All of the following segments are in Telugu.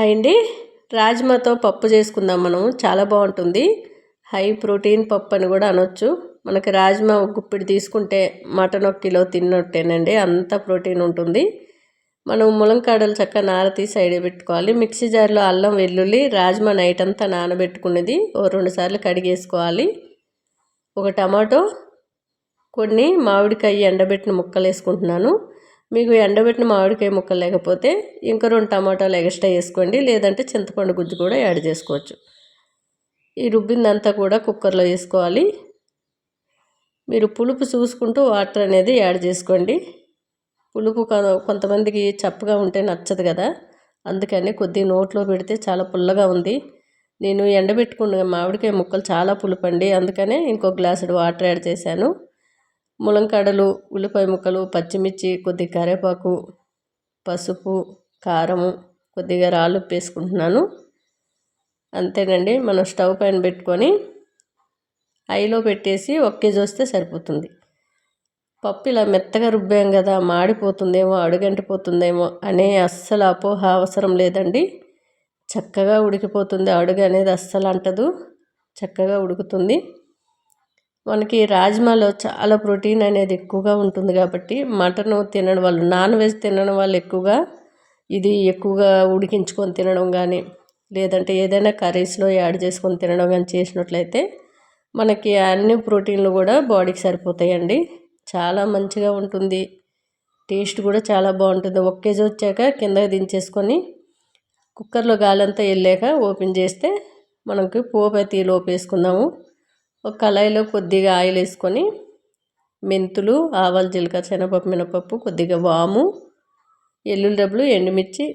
హాయ్ అండి. రాజ్మాతో పప్పు చేసుకుందాం మనం. చాలా బాగుంటుంది. హై ప్రోటీన్ పప్పు అని కూడా అనొచ్చు. మనకి రాజ్మా ఒక గుప్పిడి తీసుకుంటే మటన్ ఒక కిలో తిన్నట్టేనండి. అంత ప్రోటీన్ ఉంటుంది. మనం ములంకాడలు చక్కగా నారతీ సైడ్ పెట్టుకోవాలి. మిక్సీ జార్లో అల్లం వెల్లుల్లి రాజ్మా నైట్ అంతా నానబెట్టుకునేది ఓ రెండు సార్లు కడిగేసుకోవాలి. ఒక టమాటో కొన్ని మామిడికాయ ఎండబెట్టిన ముక్కలు వేసుకుంటున్నాను మీకు ఎండబెట్టిన మామిడికాయ ముక్కలు లేకపోతే ఇంకా రెండు టమాటాలు ఎక్స్ట్రా వేసుకోండి. లేదంటే చింతపండు గుజ్జు కూడా యాడ్ చేసుకోవచ్చు. ఈ రుబ్బిందంతా కూడా కుక్కర్లో వేసుకోవాలి. మీరు పులుపు చూసుకుంటూ వాటర్ అనేది యాడ్ చేసుకోండి. పులుపు కొంతమందికి చప్పగా ఉంటే నచ్చదు కదా. అందుకని కొద్దిగా నోట్లో పెడితే చాలా పుల్లగా ఉంది. నేను ఎండబెట్టుకున్న మామిడికాయ ముక్కలు చాలా పులుపండి. అందుకనే ఇంకో గ్లాసుడు వాటర్ యాడ్ చేశాను. ములంకాడలు ఉల్లిపాయ ముక్కలు పచ్చిమిర్చి కొద్దిగా కరివేపాకు పసుపు కారము కొద్దిగా రాళ్ళు వేసుకుంటున్నాను అంతేనండి మనం స్టవ్ పైన పెట్టుకొని ఐలో పెట్టేసి ఒక కేజీ వస్తే సరిపోతుంది. పప్పు ఇలా మెత్తగా రుబ్బాం కదా మాడిపోతుందేమో అడుగంటిపోతుందేమో అనే అస్సలు అపోహ అవసరం లేదండి. చక్కగా ఉడికిపోతుంది అడుగు అనేది అస్సలు అంటదు చక్కగా ఉడుకుతుంది. మనకి రాజ్మాలో చాలా ప్రోటీన్ అనేది ఎక్కువగా ఉంటుంది కాబట్టి మటన్ తినడం వాళ్ళు నాన్ వెజ్ తినడం వాళ్ళు ఎక్కువగా ఇది ఎక్కువగా ఉడికించుకొని తినడం కానీ లేదంటే ఏదైనా కర్రీస్లో యాడ్ చేసుకొని తినడం కానీ చేసినట్లయితే మనకి అన్ని ప్రోటీన్లు కూడా బాడీకి సరిపోతాయండి. చాలా మంచిగా ఉంటుంది. టేస్ట్ కూడా చాలా బాగుంటుంది. ఒక కేజీ వచ్చాక కిందకి దించేసుకొని కుక్కర్లో గాలంతా వెళ్ళాక ఓపెన్ చేస్తే మనకి పోపు అయితే లోపు వేసుకుందాము. ఒక కళాయిలో కొద్దిగా ఆయిల్ వేసుకొని మెంతులు ఆవాలు జీలకర్ర శనగపప్పు మినపప్పు కొద్దిగా వాము ఎల్లుల్లి డబ్బులు ఎండుమిర్చి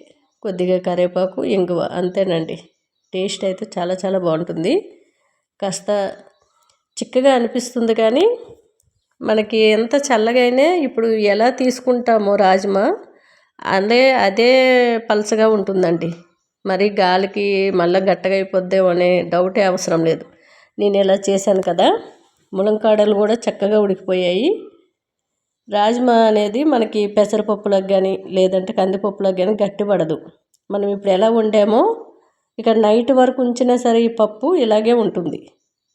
కొద్దిగా కరివేపాకు ఇంగువ అంతేనండి. టేస్ట్ అయితే చాలా చాలా బాగుంటుంది. కాస్త చిక్కగా అనిపిస్తుంది కానీ మనకి ఎంత చల్లగైనా ఇప్పుడు ఎలా తీసుకుంటామో రాజ్మా అదే అదే పలసగా ఉంటుందండి. మరి గాలికి మళ్ళీ గట్టగా అయిపోద్దేమో అనే డౌటే అవసరం లేదు. నేను ఇలా చేశాను కదా. ములంకాడలు కూడా చక్కగా ఉడికిపోయాయి. రాజ్మా అనేది మనకి పెసరపప్పులకు కానీ లేదంటే కందిపప్పులకు కానీ గట్టిపడదు. మనం ఇప్పుడు ఎలా వండామో ఇక నైట్ వరకు ఉంచినా సరే ఈ పప్పు ఇలాగే ఉంటుంది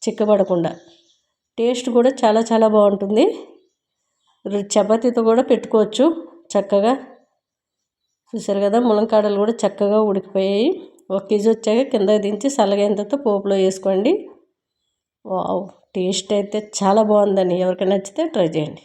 చిక్కబడకుండా. టేస్ట్ కూడా చాలా చాలా బాగుంటుంది. చపాతీతో కూడా పెట్టుకోవచ్చు చక్కగా. చూసారు కదా ములంకాడలు కూడా చక్కగా ఉడికిపోయాయి. ఒక కేజీ వచ్చాక కింద దించి సలగైనంత పోపులో వేసుకోండి. వావ్ టేస్ట్ అయితే చాలా బాగుందండి. ఎవరికైనా నచ్చితే ట్రై చేయండి.